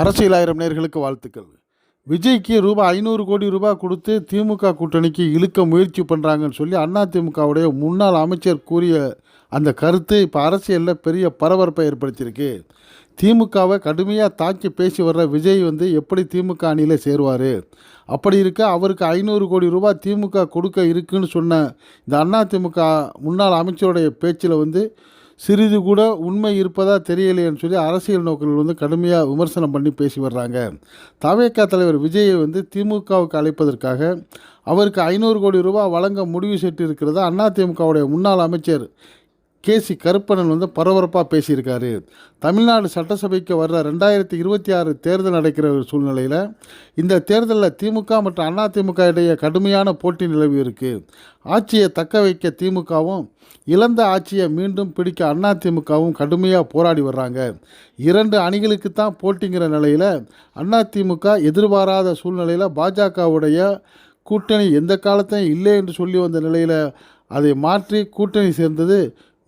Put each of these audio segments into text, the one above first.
அரசியல் ஆயிரம் நேர்களுக்கு வாழ்த்துக்கள். விஜய்க்கு ரூபாய் ஐநூறு கோடி ரூபாய் கொடுத்து திமுக கூட்டணிக்கு இழுக்க முயற்சி பண்ணுறாங்கன்னு சொல்லி அதிமுகவுடைய முன்னாள் அமைச்சர் கூறிய அந்த கருத்து இப்போ அரசியலில் பெரிய பரபரப்பை ஏற்படுத்தியிருக்கு. திமுகவை கடுமையாக தாக்கி பேசி வர்ற விஜய் வந்து எப்படி திமுக அணியில் சேருவார்? அப்படி இருக்க அவருக்கு ஐநூறு கோடி ரூபாய் திமுக கொடுக்க இருக்குன்னு சொன்ன இந்த அதிமுக முன்னாள் அமைச்சருடைய பேச்சில் வந்து சிறிது கூட உண்மை இருப்பதா தெரியலையேன்னு சொல்லி அரசியல் நோக்கங்கள் வந்து கடுமையாக விமர்சனம் பண்ணி பேசி வர்றாங்க. தவேக்கா தலைவர் விஜயை வந்து திமுகவுக்கு அழைப்பதற்காக அவருக்கு ஐநூறு கோடி ரூபாய் வழங்க முடிவு செய்து இருக்கிறதா அதிமுகவுடைய முன்னாள் அமைச்சர் கே சி கருப்பணன் வந்து பரபரப்பாக பேசியிருக்காரு. தமிழ்நாடு சட்டசபைக்கு வர்ற ரெண்டாயிரத்தி இருபத்தி ஆறு தேர்தல் நடக்கிற ஒரு சூழ்நிலையில் இந்த தேர்தலில் திமுக மற்றும் அதிமுக இடையே கடுமையான போட்டி நிலவி இருக்கு. ஆட்சியை தக்க வைக்க திமுகவும் இழந்த ஆட்சியை மீண்டும் பிடிக்க அதிமுகவும் கடுமையாக போராடி வர்றாங்க. இரண்டு அணிகளுக்கு தான் போட்டிங்கிற நிலையில் அதிமுக எதிர்பாராத சூழ்நிலையில் பாஜகவுடைய கூட்டணி எந்த காலத்தையும் இல்லை என்று சொல்லி வந்த நிலையில் அதை மாற்றி கூட்டணி சேர்ந்தது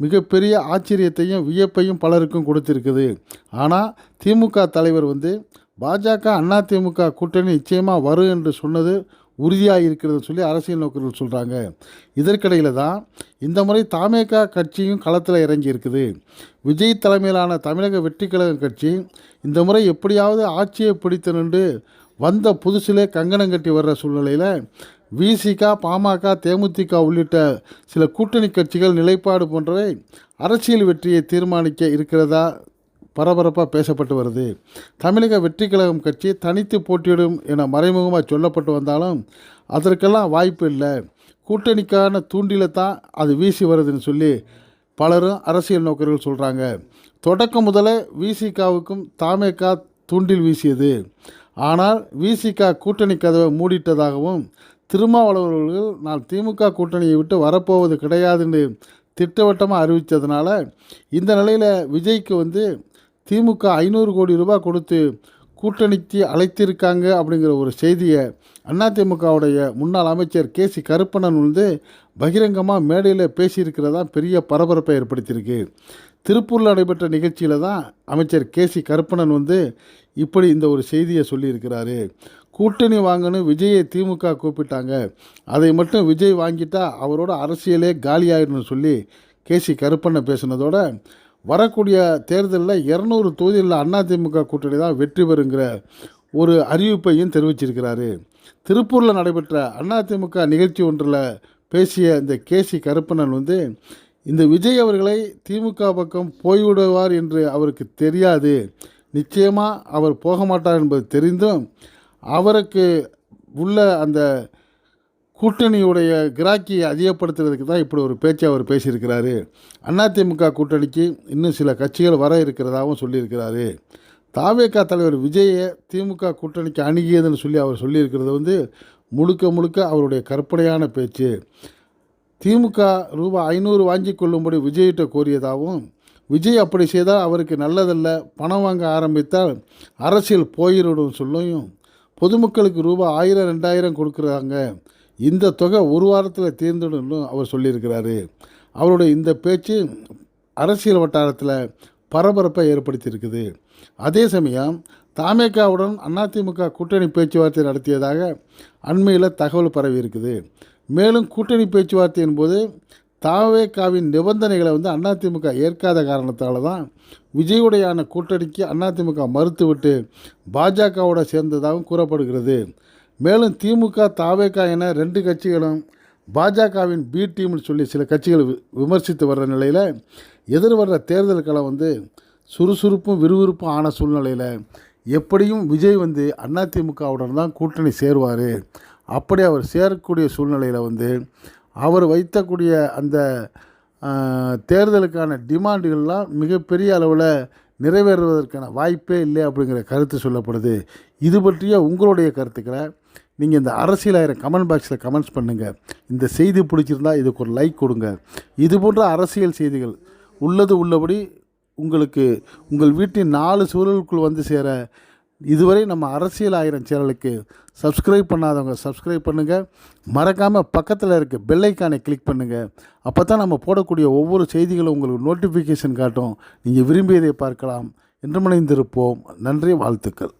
மிகப்பெரிய ஆச்சரியத்தையும் வியப்பையும் பலருக்கும் கொடுத்திருக்குது. ஆனால் திமுக தலைவர் வந்து பாஜக அண்ணா திமுக கூட்டணி நிச்சயமாக வரும் என்று சொன்னது உறுதியாக இருக்கிறது சொல்லி அரசியல் நோக்கர்கள் சொல்கிறாங்க இதற்கிடையில் தான் இந்த முறை தாமேகா கட்சியும் களத்தில் இறங்கி இருக்குது விஜய் தலைமையிலான தமிழக வெற்றி கழகம் கட்சி இந்த முறை எப்படியாவது ஆட்சியை பிடித்து நின்று வந்த புதுசிலே கங்கணம் கட்டி வர்ற சூழ்நிலையில் விசிக பாமக தேமுதிக உள்ளிட்ட சில கூட்டணி கட்சிகள் நிலைப்பாடு போன்றவை அரசியல் வெற்றியை தீர்மானிக்க இருக்கிறதா பரபரப்பாக பேசப்பட்டு வருது. தமிழக வெற்றி கழகம் கட்சி தனித்து போட்டியிடும் என மறைமுகமாக சொல்லப்பட்டு வந்தாலும் அதற்கெல்லாம் வாய்ப்பு இல்லை. கூட்டணிக்கான தூண்டில தான் அது வீசி வருதுன்னு சொல்லி பலரும் அரசியல் நோக்கர்கள் சொல்கிறாங்க தொடக்கம் முதல விசிகாவுக்கும் தாமேகா தூண்டில் வீசியது. ஆனால் விசிக கூட்டணி கதவை மூடிட்டதாகவும் திருமாவளவர்கள் நான் திமுக கூட்டணியை விட்டு வரப்போவது கிடையாதுன்னு திட்டவட்டமாக அறிவித்ததுனால இந்த நிலையில் விஜய்க்கு வந்து திமுக ஐநூறு கோடி ரூபாய் கொடுத்து கூட்டணிக்கு அழைத்திருக்காங்க அப்படிங்கிற ஒரு செய்தியை அதிமுகவுடைய முன்னாள் அமைச்சர் கே சி கருப்பணன் வந்து பகிரங்கமாக மேடையில் பேசியிருக்கிறதா பெரிய பரபரப்பை ஏற்படுத்தியிருக்கு. திருப்பூரில் நடைபெற்ற நிகழ்ச்சியில் தான் அமைச்சர் கே சி கருப்பணன் வந்து இப்படி இந்த ஒரு செய்தியை சொல்லியிருக்கிறாரு. கூட்டணி வாங்கணும் விஜயை திமுக கூப்பிட்டாங்க. அதை மட்டும் விஜய் வாங்கிட்டா அவரோட அரசியலே காலியாயிடணும்னு சொல்லி கே சி கருப்பண்ணன் பேசுனதோட வரக்கூடிய தேர்தலில் இரநூறு தொகுதிகளில் அதிமுக கூட்டணி தான் வெற்றி பெறுங்கிற ஒரு அறிவிப்பையும் தெரிவிச்சிருக்கிறாரு. திருப்பூரில் நடைபெற்ற அதிமுக நிகழ்ச்சி ஒன்றில் பேசிய இந்த கே சி கருப்பண்ணன் வந்து இந்த விஜய் அவர்களை திமுக பக்கம் போய்விடுவார் என்று அவருக்கு தெரியாது. நிச்சயமாக அவர் போக மாட்டார் என்பது தெரிந்தும் அவருக்கு உள்ள அந்த கூட்டணியுடைய கிராக்கியை அதிகப்படுத்துறதுக்கு தான் இப்படி ஒரு பேச்சை அவர் பேசியிருக்கிறாரு. அதிமுக கூட்டணிக்கு இன்னும் சில கட்சிகள் வர இருக்கிறதாகவும் சொல்லியிருக்கிறாரு. தாவேகா தலைவர் விஜயை திமுக கூட்டணிக்கு அணுகியதுன்னு சொல்லி அவர் சொல்லியிருக்கிறது வந்து முழுக்க முழுக்க அவருடைய கற்பனையான பேச்சு. திமுக ரூபாய் ஐநூறு வாங்கி கொள்ளும்படி விஜய்கிட்ட கோரியதாகவும் விஜய் அப்படி செய்தால் அவருக்கு நல்லதல்ல பணம் வாங்க ஆரம்பித்தால் அரசியல் போயிடும் சொல்லியும் பொதுமக்களுக்கு ரூபாய் ஆயிரம் ரெண்டாயிரம் கொடுக்குறாங்க. இந்த தொகை ஒரு வாரத்தில் தீர்ந்துடும் அவர் சொல்லியிருக்கிறாரு. அவருடைய இந்த பேச்சு அரசியல் வட்டாரத்தில் பரபரப்பை ஏற்படுத்தியிருக்குது. அதே சமயம் தாமேகாவுடன் அதிமுக கூட்டணி பேச்சுவார்த்தை நடத்தியதாக அண்மையில் தகவல் பரவி இருக்குது மேலும் கூட்டணி பேச்சுவார்த்தையின் போது தாவேகாவின் நிபந்தனைகளை வந்து அதிமுக ஏற்காத காரணத்தால் தான் விஜயுடையான கூட்டணிக்கு அதிமுக மறுத்துவிட்டு பாஜகவோட சேர்ந்ததாகவும் கூறப்படுகிறது. மேலும் திமுக தாவேகா என ரெண்டு கட்சிகளும் பாஜகவின் பி டீம்னு சொல்லி சில கட்சிகள் வி- விமர்சித்து வர்ற நிலையில் எதிர்வர்ற தேர்தல் வந்து சுறுசுறுப்பும் விறுவிறுப்பும் ஆன சூழ்நிலையில் எப்படியும் விஜய் வந்து அதிமுகவுடன் தான் கூட்டணி சேருவார். அப்படி அவர் சேரக்கூடிய சூழ்நிலையில் வந்து அவர் வைத்தக்கூடிய அந்த தேர்தலுக்கான டிமாண்டுகள்லாம் மிகப்பெரிய அளவில் நிறைவேறுவதற்கான வாய்ப்பே இல்லை அப்படிங்கிற கருத்து சொல்லப்படுது. இது பற்றிய உங்களுடைய கருத்துக்களை நீங்கள் இந்த அரசியல் ஆயிரம் கமெண்ட் பாக்ஸில் கமெண்ட்ஸ் பண்ணுங்கள் இந்த செய்தி பிடிச்சிருந்தா இதுக்கு ஒரு லைக் கொடுங்க. இது போன்ற அரசியல் செய்திகள் உள்ளது உள்ளபடி உங்களுக்கு உங்கள் வீட்டின் நாலு சூழலுக்குள் வந்து சேர இதுவரை நம்ம அரசியல் ஆயிரம் சேனலுக்கு சப்ஸ்கிரைப் பண்ணாதவங்க சப்ஸ்கிரைப் பண்ணுங்கள் மறக்காமல் பக்கத்தில் இருக்க பெல்லைக்கானை கிளிக் பண்ணுங்கள் அப்போ தான் நம்ம போடக்கூடிய ஒவ்வொரு செய்திகளும் உங்களுக்கு நோட்டிஃபிகேஷன் காட்டும். நீங்கள் விரும்பியதை பார்க்கலாம். என்று மணிந்திருப்போம் நன்றி வாழ்த்துக்கள்.